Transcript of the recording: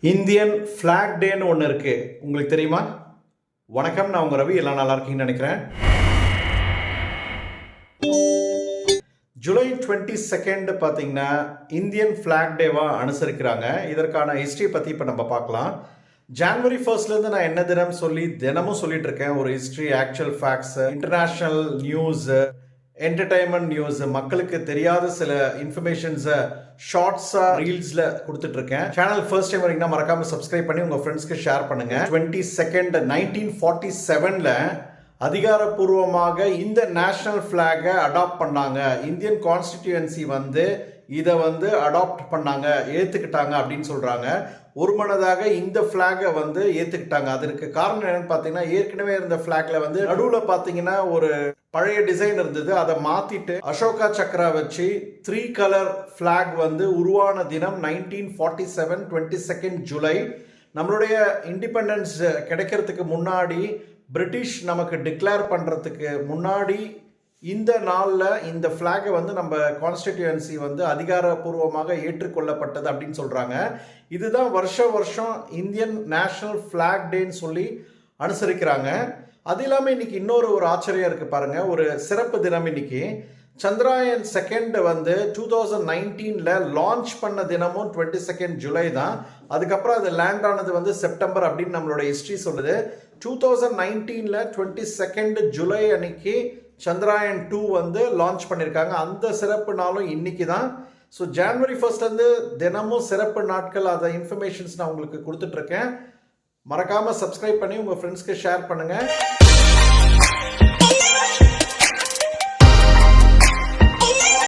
Indian flag டேன்னு ஒன்று இருக்கு. உங்களுக்கு தெரியுமா? வணக்கம் நான் உங்கள் ரவி. எல்லாம் நல்லா இருக்கீங்கன்னு நினைக்கிறேன். ஜூலை டுவெண்ட்டி செகண்ட் பார்த்தீங்கன்னா இந்தியன் ஃப்ளாக் டேவாக அனுசரிக்கிறாங்க. இதற்கான ஹிஸ்ட்ரி பற்றி இப்போ நம்ம பார்க்கலாம். ஜான்வரி ஃபர்ஸ்ட்லேருந்து நான் என்ன தினம் சொல்லி தினமும் சொல்லிட்டு இருக்கேன். ஒரு history actual facts international news entertainment news மக்களுக்கு தெரியாத சில இன்ஃபர்மேஷன்ஸை ஷார்ட்ஸாக ரீல்ஸில் கொடுத்துட்டு இருக்கேன் சேனல் ஃபர்ஸ்ட் டைம் வரீங்கன்னா மறக்காம சப்ஸ்கிரைப் பண்ணி உங்கள் ஃப்ரெண்ட்ஸ்க்கு ஷேர் பண்ணுங்க. டுவெண்ட்டி செகண்ட் நைன்டீன் ஃபார்ட்டி செவனில் அதிகாரப்பூர்வமாக இந்த நேஷ்னல் ஃப்ளாகை அடாப்ட் பண்ணாங்க. இந்தியன் கான்ஸ்டிடியூன்சி வந்து இதை வந்து அடாப்ட் பண்ணாங்க ஏற்றுக்கிட்டாங்க அப்படின்னு சொல்கிறாங்க ஒரு மனதாக இந்த ஃப்ளாகை வந்து ஏற்றுக்கிட்டாங்க அதற்கு காரணம் என்னென்னு பார்த்தீங்கன்னா ஏற்கனவே இருந்த ஃப்ளாக்ல வந்து நடுவில் பார்த்தீங்கன்னா ஒரு பழைய டிசைன் இருந்தது. அதை மாற்றிட்டு அசோகா சக்ரா வச்சு த்ரீ கலர் ஃப்ளாக் வந்து உருவான தினம் nineteen forty seven twenty second July நம்மளுடைய இண்டிபெண்டன்ஸ் கிடைக்கிறதுக்கு முன்னாடி பிரிட்டிஷ் நமக்கு டிக்ளேர் பண்ணுறதுக்கு முன்னாடி இந்த நாளில் இந்த ஃப்ளாகை வந்து நம்ம கான்ஸ்டிடியூன்சி வந்து அதிகாரப்பூர்வமாக ஏற்றுக்கொள்ளப்பட்டது அப்படின்னு சொல்கிறாங்க இதுதான் வருஷ வருஷம் இந்தியன் நேஷனல் ஃப்ளாக் டேன்னு சொல்லி அனுசரிக்கிறாங்க. அது இல்லாமல் இன்னைக்கு இன்னொரு ஒரு ஆச்சரியம் இருக்குது பாருங்கள் ஒரு சிறப்பு தினம் இன்னைக்கு. சந்திராயன் செகண்ட் வந்து டூ தௌசண்ட் நைன்டீனில் லான்ச் பண்ண தினமும் டுவெண்ட்டி செகண்ட் ஜூலை தான். அதுக்கப்புறம் அது லேண்ட் ஆனது வந்து செப்டம்பர் அப்படின்னு நம்மளோட ஹிஸ்ட்ரி சொல்லுது. டூ தௌசண்ட் நைன்டீனில் டுவெண்ட்டி செகண்ட் ஜூலை அன்னைக்கு சந்திராயன் டூ வந்து லான்ச் பண்ணியிருக்காங்க அந்த சிறப்பு நாளும் இன்னைக்கு தான். ஸோ ஜான்வரி ஃபர்ஸ்ட்லேருந்து தினமும் சிறப்பு நாட்கள் அதை இன்ஃபர்மேஷன்ஸ் நான் உங்களுக்கு கொடுத்துட்ருக்கேன் மறக்காமல் சப்ஸ்கிரைப் பண்ணி உங்கள் ஃப்ரெண்ட்ஸ்க்கு ஷேர் பண்ணுங்கள்